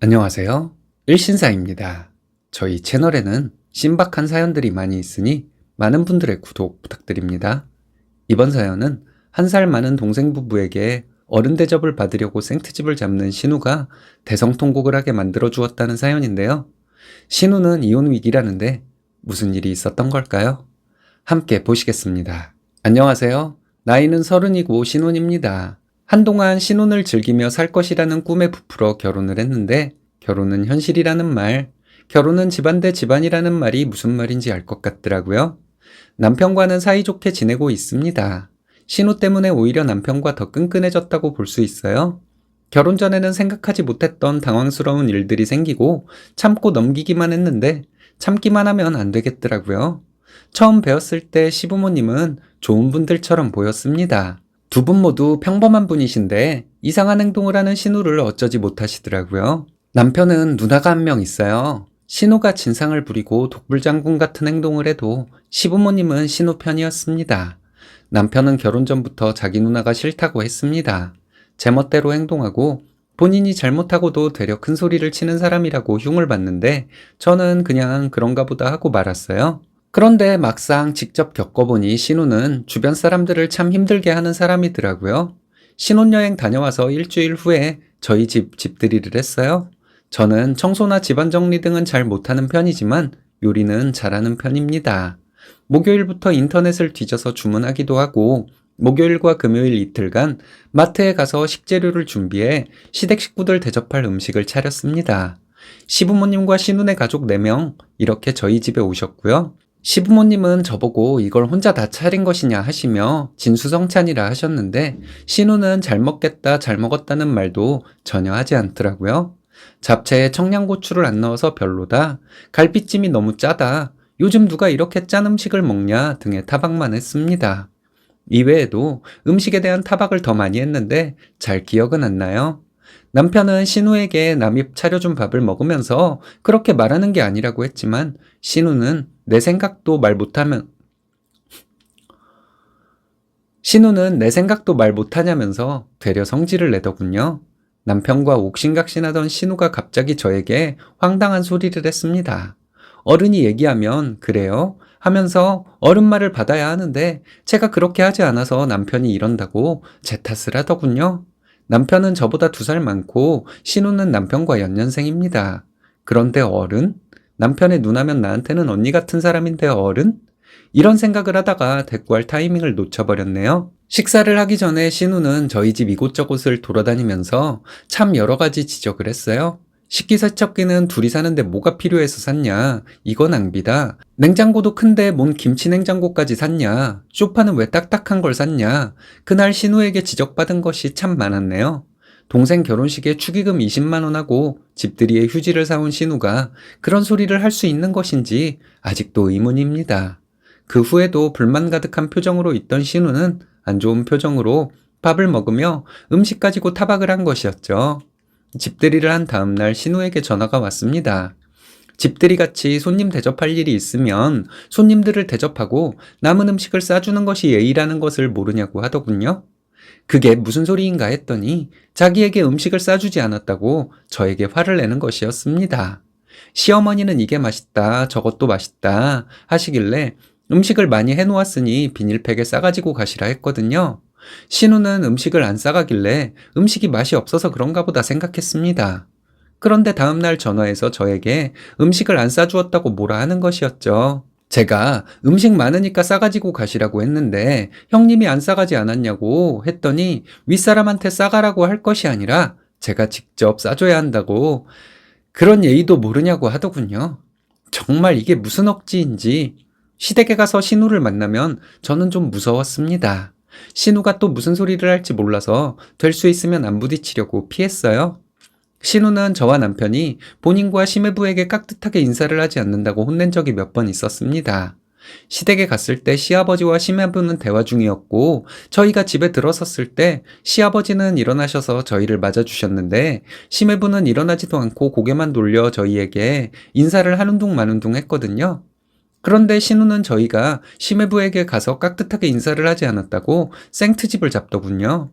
안녕하세요. 일신사입니다. 저희 채널에는 신박한 사연들이 많이 있으니 많은 분들의 구독 부탁드립니다. 이번 사연은 한 살 많은 동생 부부에게 어른 대접을 받으려고 생트집을 잡는 신우가 대성통곡을 하게 만들어 주었다는 사연인데요. 신우는 이혼 위기라는데 무슨 일이 있었던 걸까요? 함께 보시겠습니다. 안녕하세요. 나이는 서른이고 신혼입니다. 한동안 신혼을 즐기며 살 것이라는 꿈에 부풀어 결혼을 했는데 결혼은 현실이라는 말, 결혼은 집안 대 집안이라는 말이 무슨 말인지 알 것 같더라고요. 남편과는 사이좋게 지내고 있습니다. 신호 때문에 오히려 남편과 더 끈끈해졌다고 볼 수 있어요. 결혼 전에는 생각하지 못했던 당황스러운 일들이 생기고 참고 넘기기만 했는데 참기만 하면 안 되겠더라고요. 처음 배웠을 때 시부모님은 좋은 분들처럼 보였습니다. 두 분 모두 평범한 분이신데 이상한 행동을 하는 신우를 어쩌지 못하시더라고요. 남편은 누나가 한 명 있어요. 신우가 진상을 부리고 독불장군 같은 행동을 해도 시부모님은 신우 편이었습니다. 남편은 결혼 전부터 자기 누나가 싫다고 했습니다. 제멋대로 행동하고 본인이 잘못하고도 되려 큰 소리를 치는 사람이라고 흉을 봤는데 저는 그냥 그런가 보다 하고 말았어요. 그런데 막상 직접 겪어보니 신우는 주변 사람들을 참 힘들게 하는 사람이더라고요. 신혼여행 다녀와서 일주일 후에 저희 집 집들이를 했어요. 저는 청소나 집안 정리 등은 잘 못하는 편이지만 요리는 잘하는 편입니다. 목요일부터 인터넷을 뒤져서 주문하기도 하고 목요일과 금요일 이틀간 마트에 가서 식재료를 준비해 시댁 식구들 대접할 음식을 차렸습니다. 시부모님과 신혼의 가족 4명 이렇게 저희 집에 오셨고요. 시부모님은 저보고 이걸 혼자 다 차린 것이냐 하시며 진수성찬이라 하셨는데 신우는 잘 먹겠다 잘 먹었다는 말도 전혀 하지 않더라고요. 잡채에 청양고추를 안 넣어서 별로다. 갈비찜이 너무 짜다. 요즘 누가 이렇게 짠 음식을 먹냐 등의 타박만 했습니다. 이외에도 음식에 대한 타박을 더 많이 했는데 잘 기억은 안 나요. 남편은 신우에게 남이 차려준 밥을 먹으면서 그렇게 말하는 게 아니라고 했지만 신우는 내 생각도 말 못하면 신우는 내 생각도 말 못하냐면서 되려 성질을 내더군요. 남편과 옥신각신하던 신우가 갑자기 저에게 황당한 소리를 했습니다. 어른이 얘기하면 그래요? 하면서 어른 말을 받아야 하는데 제가 그렇게 하지 않아서 남편이 이런다고 제 탓을 하더군요. 남편은 저보다 두 살 많고 신우는 남편과 연년생입니다. 그런데 어른? 남편의 누나면 나한테는 언니 같은 사람인데 어른? 이런 생각을 하다가 대꾸할 타이밍을 놓쳐버렸네요. 식사를 하기 전에 신우는 저희 집 이곳저곳을 돌아다니면서 참 여러 가지 지적을 했어요. 식기세척기는 둘이 사는데 뭐가 필요해서 샀냐? 이거 낭비다. 냉장고도 큰데 뭔 김치 냉장고까지 샀냐? 쇼파는 왜 딱딱한 걸 샀냐? 그날 신우에게 지적받은 것이 참 많았네요. 동생 결혼식에 축의금 20만원하고 집들이에 휴지를 사온 신우가 그런 소리를 할 수 있는 것인지 아직도 의문입니다. 그 후에도 불만 가득한 표정으로 있던 신우는 안 좋은 표정으로 밥을 먹으며 음식 가지고 타박을 한 것이었죠. 집들이를 한 다음날 신우에게 전화가 왔습니다. 집들이 같이 손님 대접할 일이 있으면 손님들을 대접하고 남은 음식을 싸주는 것이 예의라는 것을 모르냐고 하더군요. 그게 무슨 소리인가 했더니 자기에게 음식을 싸주지 않았다고 저에게 화를 내는 것이었습니다. 시어머니는 이게 맛있다, 저것도 맛있다 하시길래 음식을 많이 해놓았으니 비닐팩에 싸가지고 가시라 했거든요. 신우는 음식을 안 싸가길래 음식이 맛이 없어서 그런가 보다 생각했습니다. 그런데 다음날 전화해서 저에게 음식을 안 싸주었다고 뭐라 하는 것이었죠. 제가 음식 많으니까 싸가지고 가시라고 했는데 형님이 안 싸가지 않았냐고 했더니 윗사람한테 싸가라고 할 것이 아니라 제가 직접 싸줘야 한다고 그런 예의도 모르냐고 하더군요. 정말 이게 무슨 억지인지 시댁에 가서 신우를 만나면 저는 좀 무서웠습니다. 신우가 또 무슨 소리를 할지 몰라서 될 수 있으면 안 부딪히려고 피했어요. 신우는 저와 남편이 본인과 심해부에게 깍듯하게 인사를 하지 않는다고 혼낸 적이 몇 번 있었습니다. 시댁에 갔을 때 시아버지와 심해부는 대화 중이었고 저희가 집에 들어섰을 때 시아버지는 일어나셔서 저희를 맞아주셨는데 심해부는 일어나지도 않고 고개만 돌려 저희에게 인사를 하는 둥 마는 둥 했거든요. 그런데 신우는 저희가 심해부에게 가서 깍듯하게 인사를 하지 않았다고 생트집을 잡더군요.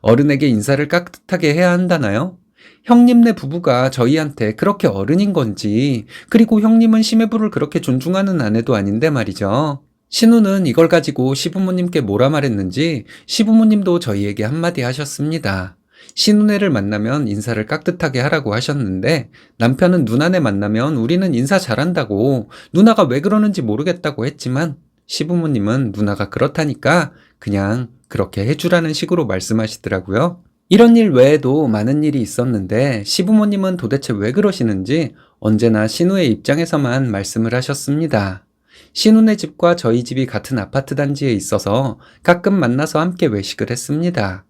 어른에게 인사를 깍듯하게 해야 한다나요? 형님네 부부가 저희한테 그렇게 어른인 건지, 그리고 형님은 심해부를 그렇게 존중하는 아내도 아닌데 말이죠. 신우는 이걸 가지고 시부모님께 뭐라 말했는지 시부모님도 저희에게 한마디 하셨습니다. 신우네를 만나면 인사를 깍듯하게 하라고 하셨는데 남편은 누나네 만나면 우리는 인사 잘한다고 누나가 왜 그러는지 모르겠다고 했지만 시부모님은 누나가 그렇다니까 그냥 그렇게 해주라는 식으로 말씀하시더라고요. 이런 일 외에도 많은 일이 있었는데 시부모님은 도대체 왜 그러시는지 언제나 신우의 입장에서만 말씀을 하셨습니다. 신우네 집과 저희 집이 같은 아파트 단지에 있어서 가끔 만나서 함께 외식을 했습니다.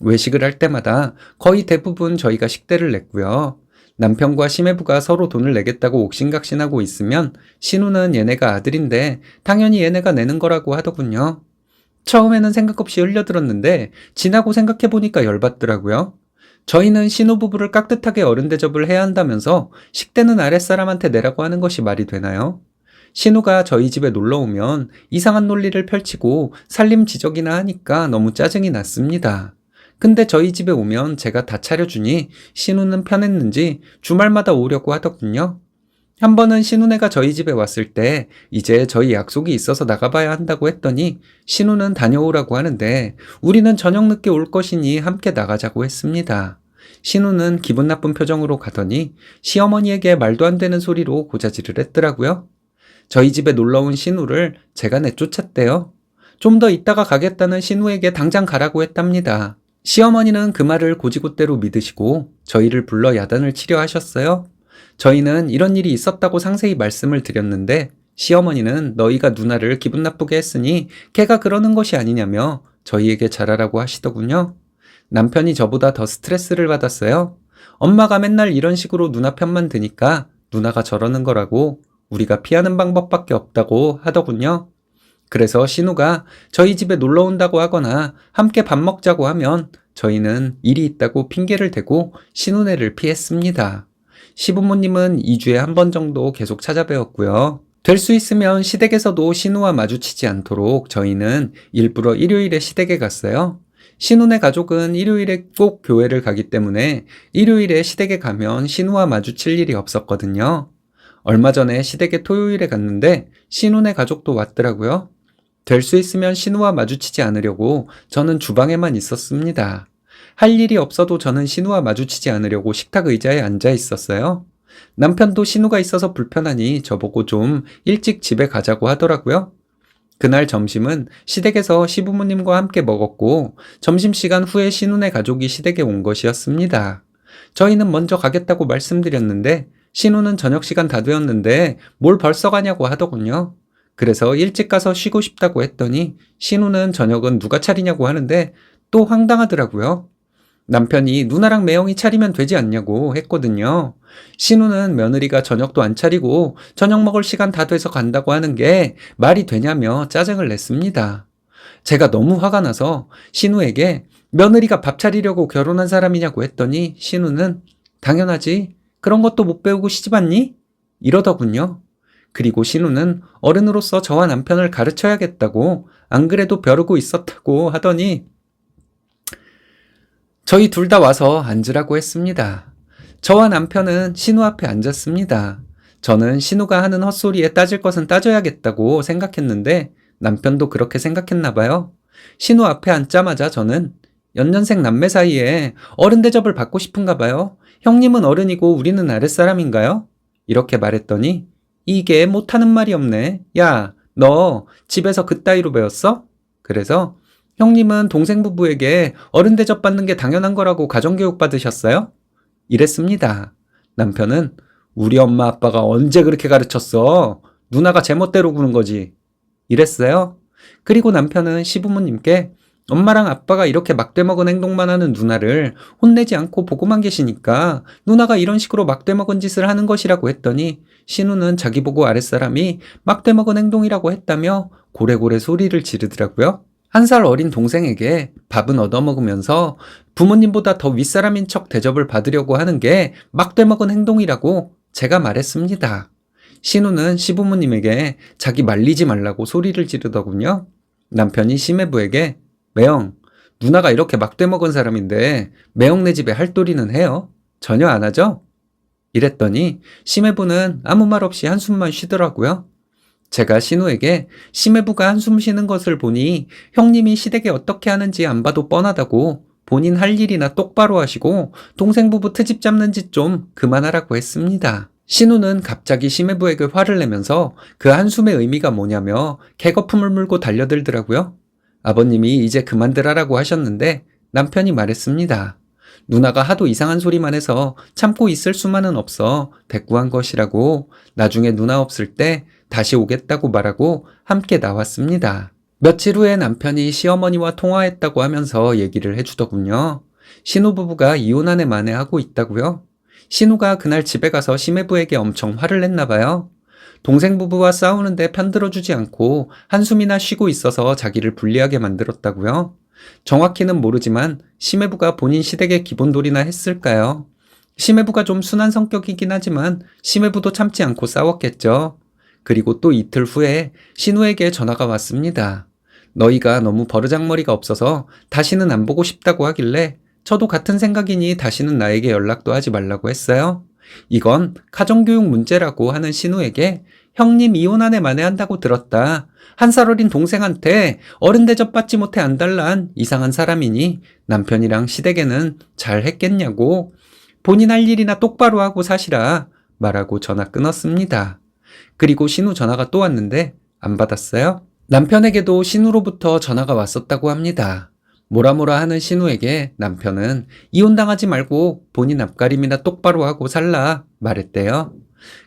외식을 할 때마다 거의 대부분 저희가 식대를 냈고요. 남편과 심해부가 서로 돈을 내겠다고 옥신각신하고 있으면 신우는 얘네가 아들인데 당연히 얘네가 내는 거라고 하더군요. 처음에는 생각 없이 흘려들었는데 지나고 생각해보니까 열받더라고요. 저희는 신우 부부를 깍듯하게 어른 대접을 해야 한다면서 식대는 아랫사람한테 내라고 하는 것이 말이 되나요? 신우가 저희 집에 놀러 오면 이상한 논리를 펼치고 살림 지적이나 하니까 너무 짜증이 났습니다. 근데 저희 집에 오면 제가 다 차려주니 신우는 편했는지 주말마다 오려고 하더군요. 한 번은 신우네가 저희 집에 왔을 때 이제 저희 약속이 있어서 나가봐야 한다고 했더니 신우는 다녀오라고 하는데 우리는 저녁 늦게 올 것이니 함께 나가자고 했습니다. 신우는 기분 나쁜 표정으로 가더니 시어머니에게 말도 안 되는 소리로 고자질을 했더라고요. 저희 집에 놀러 온 신우를 제가 내쫓았대요. 좀 더 있다가 가겠다는 신우에게 당장 가라고 했답니다. 시어머니는 그 말을 고지고대로 믿으시고 저희를 불러 야단을 치려 하셨어요. 저희는 이런 일이 있었다고 상세히 말씀을 드렸는데 시어머니는 너희가 누나를 기분 나쁘게 했으니 걔가 그러는 것이 아니냐며 저희에게 잘하라고 하시더군요. 남편이 저보다 더 스트레스를 받았어요. 엄마가 맨날 이런 식으로 누나 편만 드니까 누나가 저러는 거라고 우리가 피하는 방법밖에 없다고 하더군요. 그래서 신우가 저희 집에 놀러 온다고 하거나 함께 밥 먹자고 하면 저희는 일이 있다고 핑계를 대고 신우네를 피했습니다. 시부모님은 2주에 한 번 정도 계속 찾아뵈었고요. 될 수 있으면 시댁에서도 신우와 마주치지 않도록 저희는 일부러 일요일에 시댁에 갔어요. 신우네 가족은 일요일에 꼭 교회를 가기 때문에 일요일에 시댁에 가면 신우와 마주칠 일이 없었거든요. 얼마 전에 시댁에 토요일에 갔는데 신우네 가족도 왔더라고요. 될 수 있으면 신우와 마주치지 않으려고 저는 주방에만 있었습니다. 할 일이 없어도 저는 신우와 마주치지 않으려고 식탁 의자에 앉아 있었어요. 남편도 신우가 있어서 불편하니 저보고 좀 일찍 집에 가자고 하더라고요. 그날 점심은 시댁에서 시부모님과 함께 먹었고 점심시간 후에 신우네 가족이 시댁에 온 것이었습니다. 저희는 먼저 가겠다고 말씀드렸는데 신우는 저녁 시간 다 되었는데 뭘 벌써 가냐고 하더군요. 그래서 일찍 가서 쉬고 싶다고 했더니 신우는 저녁은 누가 차리냐고 하는데 또 황당하더라고요. 남편이 누나랑 매형이 차리면 되지 않냐고 했거든요. 신우는 며느리가 저녁도 안 차리고 저녁 먹을 시간 다 돼서 간다고 하는 게 말이 되냐며 짜증을 냈습니다. 제가 너무 화가 나서 신우에게 며느리가 밥 차리려고 결혼한 사람이냐고 했더니 신우는 당연하지. 그런 것도 못 배우고 시집 왔니? 이러더군요. 그리고 신우는 어른으로서 저와 남편을 가르쳐야겠다고 안 그래도 벼르고 있었다고 하더니 저희 둘 다 와서 앉으라고 했습니다. 저와 남편은 신우 앞에 앉았습니다. 저는 신우가 하는 헛소리에 따질 것은 따져야겠다고 생각했는데 남편도 그렇게 생각했나 봐요. 신우 앞에 앉자마자 저는 연년생 남매 사이에 어른 대접을 받고 싶은가 봐요. 형님은 어른이고 우리는 아랫사람인가요? 이렇게 말했더니 이게 못하는 말이 없네. 야, 너 집에서 그따위로 배웠어? 그래서 형님은 동생 부부에게 어른 대접 받는 게 당연한 거라고 가정교육 받으셨어요? 이랬습니다. 남편은 우리 엄마 아빠가 언제 그렇게 가르쳤어? 누나가 제멋대로 구는 거지. 이랬어요. 그리고 남편은 시부모님께 엄마랑 아빠가 이렇게 막대먹은 행동만 하는 누나를 혼내지 않고 보고만 계시니까 누나가 이런 식으로 막대먹은 짓을 하는 것이라고 했더니 신우는 자기 보고 아랫사람이 막대먹은 행동이라고 했다며 고래고래 소리를 지르더라고요. 한 살 어린 동생에게 밥은 얻어먹으면서 부모님보다 더 윗사람인 척 대접을 받으려고 하는 게 막대먹은 행동이라고 제가 말했습니다. 신우는 시부모님에게 자기 말리지 말라고 소리를 지르더군요. 남편이 심해부에게 매형, 누나가 이렇게 막대 먹은 사람인데 매형네 집에 할 도리는 해요? 전혀 안 하죠? 이랬더니 심해부는 아무 말 없이 한숨만 쉬더라고요. 제가 신우에게 심해부가 한숨 쉬는 것을 보니 형님이 시댁에 어떻게 하는지 안 봐도 뻔하다고 본인 할 일이나 똑바로 하시고 동생 부부 트집 잡는 짓 좀 그만하라고 했습니다. 신우는 갑자기 심해부에게 화를 내면서 그 한숨의 의미가 뭐냐며 개거품을 물고 달려들더라고요. 아버님이 이제 그만들라고 하셨는데 남편이 말했습니다. 누나가 하도 이상한 소리만 해서 참고 있을 수만은 없어 대꾸한 것이라고 나중에 누나 없을 때 다시 오겠다고 말하고 함께 나왔습니다. 며칠 후에 남편이 시어머니와 통화했다고 하면서 얘기를 해주더군요. 신우 부부가 이혼한 해 만에 하고 있다고요. 신우가 그날 집에 가서 심해부에게 엄청 화를 냈나 봐요. 동생 부부와 싸우는데 편들어주지 않고 한숨이나 쉬고 있어서 자기를 불리하게 만들었다고요. 정확히는 모르지만 심해부가 본인 시댁에 기본돌이나 했을까요? 심해부가 좀 순한 성격이긴 하지만 심해부도 참지 않고 싸웠겠죠. 그리고 또 이틀 후에 신우에게 전화가 왔습니다. 너희가 너무 버르장머리가 없어서 다시는 안 보고 싶다고 하길래 저도 같은 생각이니 다시는 나에게 연락도 하지 말라고 했어요. 이건 가정교육 문제라고 하는 신우에게 형님 이혼한 해 만에 한다고 들었다. 한 살 어린 동생한테 어른 대접 받지 못해 안달난 이상한 사람이니 남편이랑 시댁에는 잘 했겠냐고 본인 할 일이나 똑바로 하고 사시라 말하고 전화 끊었습니다. 그리고 신우 전화가 또 왔는데 안 받았어요. 남편에게도 신우로부터 전화가 왔었다고 합니다. 뭐라 뭐라 하는 신우에게 남편은 이혼당하지 말고 본인 앞가림이나 똑바로 하고 살라 말했대요.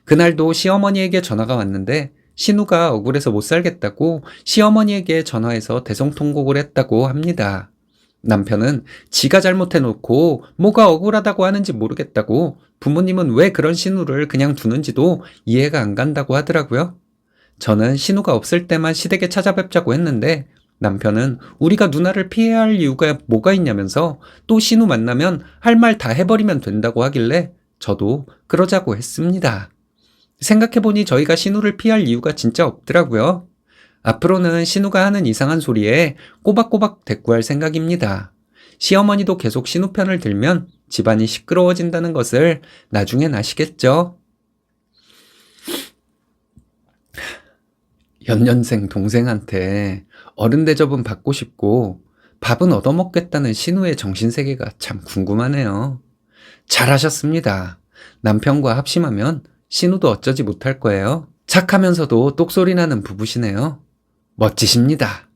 그날도 시어머니에게 전화가 왔는데 신우가 억울해서 못 살겠다고 시어머니에게 전화해서 대성통곡을 했다고 합니다. 남편은 지가 잘못해놓고 뭐가 억울하다고 하는지 모르겠다고 부모님은 왜 그런 신우를 그냥 두는지도 이해가 안 간다고 하더라고요. 저는 신우가 없을 때만 시댁에 찾아뵙자고 했는데 남편은 우리가 누나를 피해야 할 이유가 뭐가 있냐면서 또 신우 만나면 할 말 다 해버리면 된다고 하길래 저도 그러자고 했습니다. 생각해보니 저희가 신우를 피할 이유가 진짜 없더라고요. 앞으로는 신우가 하는 이상한 소리에 꼬박꼬박 대꾸할 생각입니다. 시어머니도 계속 신우 편을 들면 집안이 시끄러워진다는 것을 나중엔 아시겠죠? 연년생 동생한테 어른 대접은 받고 싶고 밥은 얻어먹겠다는 신우의 정신세계가 참 궁금하네요. 잘하셨습니다. 남편과 합심하면 신우도 어쩌지 못할 거예요. 착하면서도 똑소리 나는 부부시네요. 멋지십니다.